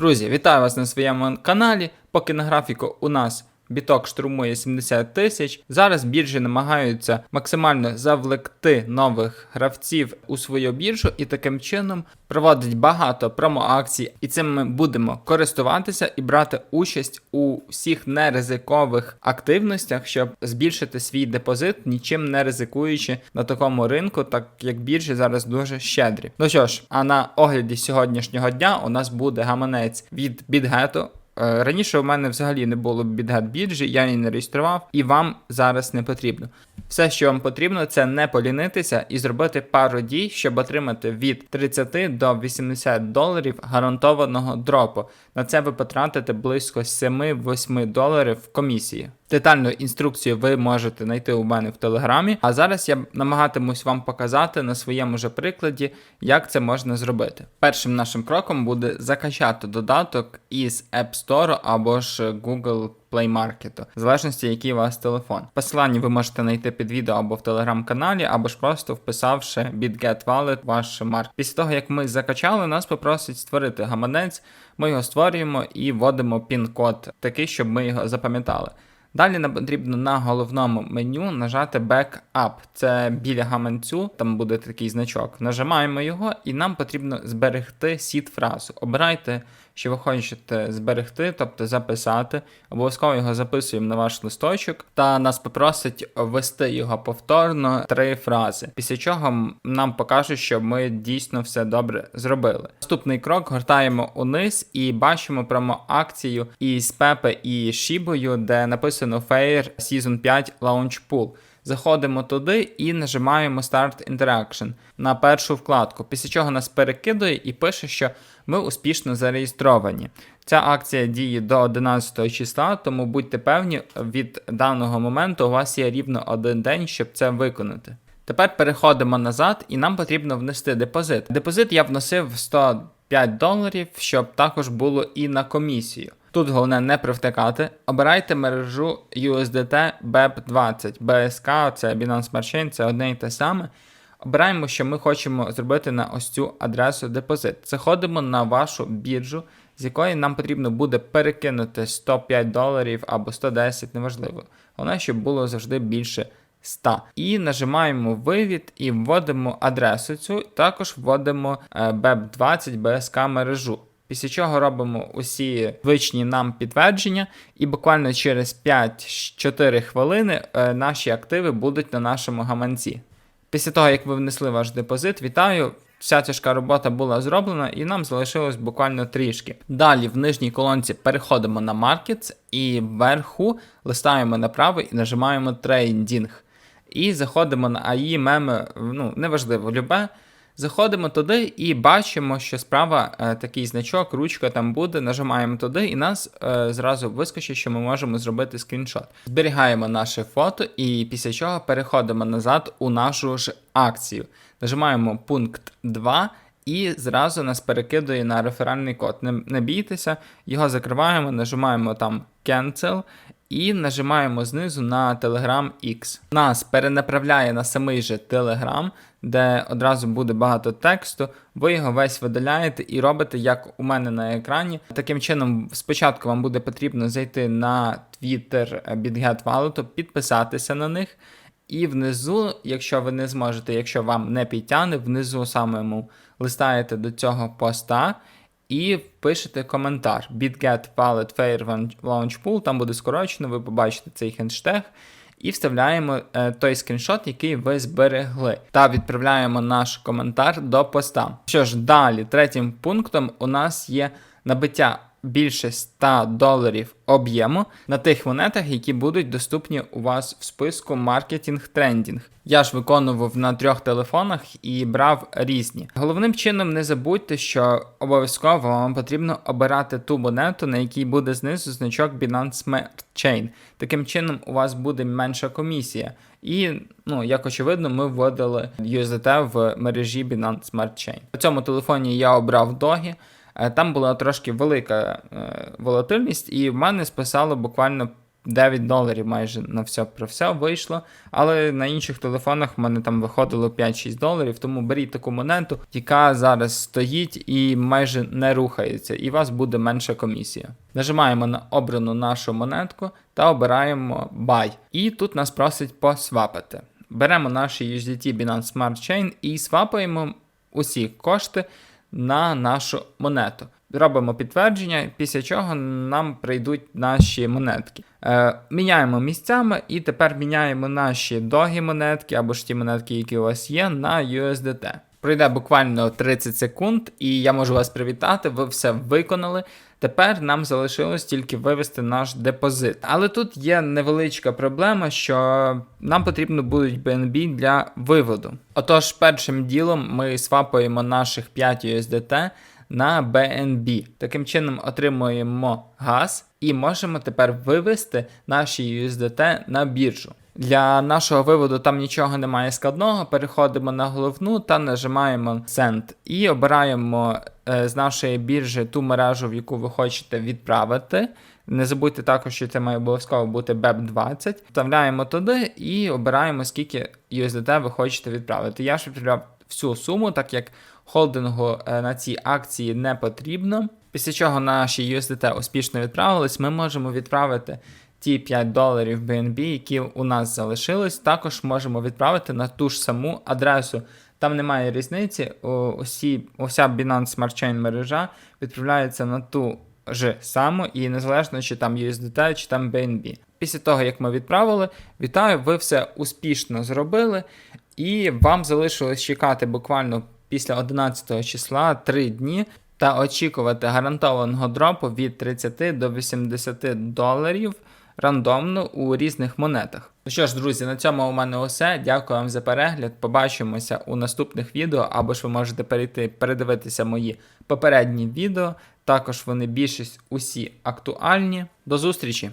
Друзі, вітаю вас на своєму каналі. Поки на графіку у нас біток штурмує 70 тисяч. Зараз біржі намагаються максимально завлекти нових гравців у свою біржу і таким чином проводить багато промоакцій, і цим ми будемо користуватися і брати участь у всіх неризикових активностях, щоб збільшити свій депозит, нічим не ризикуючи на такому ринку, так як біржі зараз дуже щедрі. Ну що ж, а на огляді сьогоднішнього дня у нас буде гаманець від Бідгету. Е, Раніше у мене взагалі не було бідгет біржі, я її не реєстрував, і вам зараз не потрібно. Все, що вам потрібно, це не полінитися і зробити пару дій, щоб отримати від 30 до 80 доларів гарантованого дропу. На це ви потратите близько 7-8 доларів в комісії. Детальну інструкцію ви можете знайти у мене в телеграмі. А зараз я намагатимусь вам показати на своєму же прикладі, як це можна зробити. Першим нашим кроком буде закачати додаток із App Store або ж Google Play Market, в залежності, який у вас телефон. Посилання ви можете знайти під відео або в телеграм-каналі, або ж просто вписавши BitGet Wallet ваш марк. Після того, як ми закачали, нас попросить створити гаманець. Ми його створюємо і вводимо пін-код такий, щоб ми його запам'ятали. Далі нам потрібно на головному меню нажати Backup. Це біля гаманцю, там буде такий значок. Нажимаємо його, і нам потрібно зберегти сід фразу. Обирайте, що ви хочете зберегти, тобто записати. Обов'язково його записуємо на ваш листочок, та нас попросить ввести його повторно три фрази. Після чого нам покаже, що ми дійсно все добре зробили. Наступний крок гортаємо униз і бачимо прямо акцію із Пепе і Шібою, де написано Fair Season 5 Launch Pool. Заходимо туди і нажимаємо Start Interaction на першу вкладку, після чого нас перекидує і пише, що ми успішно зареєстровані. Ця акція діє до 11 числа, тому будьте певні, від даного моменту у вас є рівно один день, щоб це виконати. Тепер переходимо назад, і нам потрібно внести депозит. Депозит я вносив 105 доларів, щоб також було і на комісію. Тут головне не привтикати. Обирайте мережу USDT BEP20. BSK, це Binance Smart Chain, це одне і те саме. Обираємо, що ми хочемо зробити на ось цю адресу депозит. Заходимо на вашу біржу, з якої нам потрібно буде перекинути 105 доларів або 110, неважливо. Головне, щоб було завжди більше 100. І нажимаємо вивід і вводимо адресу цю, також вводимо BEP20 BSK мережу. Після чого робимо усі звичні нам підтвердження, і буквально через 5-4 хвилини е, наші активи будуть на нашому гаманці. Після того, як ви внесли ваш депозит, вітаю! Вся тяжка робота була зроблена, і нам залишилось буквально трішки. Далі в нижній колонці переходимо на Markets і вверху листаємо направо і нажимаємо Trading. І заходимо на AI, меми, ну, неважливо, любе. Заходимо туди і бачимо, що справа е, такий значок, ручка там буде, нажимаємо туди, і нас е, зразу вискочить, що ми можемо зробити скріншот. Зберігаємо наше фото, і після чого переходимо назад у нашу ж акцію. Нажимаємо пункт 2. І зразу нас перекидує на реферальний код. Не, не бійтеся, його закриваємо, нажимаємо там Cancel і нажимаємо знизу на Telegram X. Нас перенаправляє на самий же Telegram, де одразу буде багато тексту. Ви його весь видаляєте і робите, як у мене на екрані. Таким чином, спочатку вам буде потрібно зайти на Twitter BitGet Wallet, підписатися на них. І внизу, якщо ви не зможете, якщо вам не підтягне, внизу самому листаєте до цього поста і пишете коментар. BitGet Wallet Fair Launch Pool, там буде скорочено, ви побачите цей хештег. І вставляємо е, той скріншот, який ви зберегли, та відправляємо наш коментар до поста. Що ж, далі, третім пунктом у нас є набиття більше 100 доларів об'єму на тих монетах, які будуть доступні у вас в списку маркетинг трендінг. Я ж виконував на трьох телефонах і брав різні. Головним чином не забудьте, що обов'язково вам потрібно обирати ту монету, на якій буде знизу значок Binance Smart Chain. Таким чином, у вас буде менша комісія. І, ну, як очевидно, ми вводили USDT в мережі Binance Smart Chain. На цьому телефоні я обрав догі. Там була трошки велика е, волатильність, і в мене списало буквально 9 доларів майже на все про все вийшло. Але на інших телефонах в мене там виходило 5-6 доларів. Тому беріть таку монету, яка зараз стоїть і майже не рухається, і у вас буде менша комісія. Нажимаємо на обрану нашу монетку та обираємо Buy. І тут нас просить посвапити. Беремо наш USDT Binance Smart Chain і свапаємо усі кошти на нашу монету. Робимо підтвердження, після чого нам прийдуть наші монетки. Е, міняємо місцями і тепер міняємо наші догі монетки або ж ті монетки, які у вас є, на USDT. Пройде буквально 30 секунд, і я можу вас привітати. Ви все виконали. Тепер нам залишилось тільки вивести наш депозит. Але тут є невеличка проблема, що нам потрібно будуть BNB для виводу. Отож, першим ділом ми свапаємо наших 5 USDT на BNB. Таким чином отримуємо газ і можемо тепер вивести наші USDT на біржу. Для нашого виводу там нічого немає складного. Переходимо на головну та нажимаємо Send і обираємо е, з нашої біржі ту мережу, в яку ви хочете відправити. Не забудьте також, що це має обов'язково бути BEP20. Вставляємо туди і обираємо, скільки USDT ви хочете відправити. Я ж відправляв всю суму, так як холдингу е, на ці акції не потрібно. Після чого наші USDT успішно відправились, ми можемо відправити ті 5 доларів BNB, які у нас залишились. Також можемо відправити на ту ж саму адресу. Там немає різниці. Усі, уся Binance Smart Chain мережа відправляється на ту ж саму, і незалежно, чи там USDT, чи там BNB. Після того, як ми відправили, вітаю, ви все успішно зробили, і вам залишилось чекати буквально після 11 числа 3 дні та очікувати гарантованого дропу від 30 до 80 доларів рандомно у різних монетах. Ну що ж, друзі, на цьому у мене усе. Дякую вам за перегляд. Побачимося у наступних відео, або ж ви можете перейти передивитися мої попередні відео. Також вони більшість усі актуальні. До зустрічі!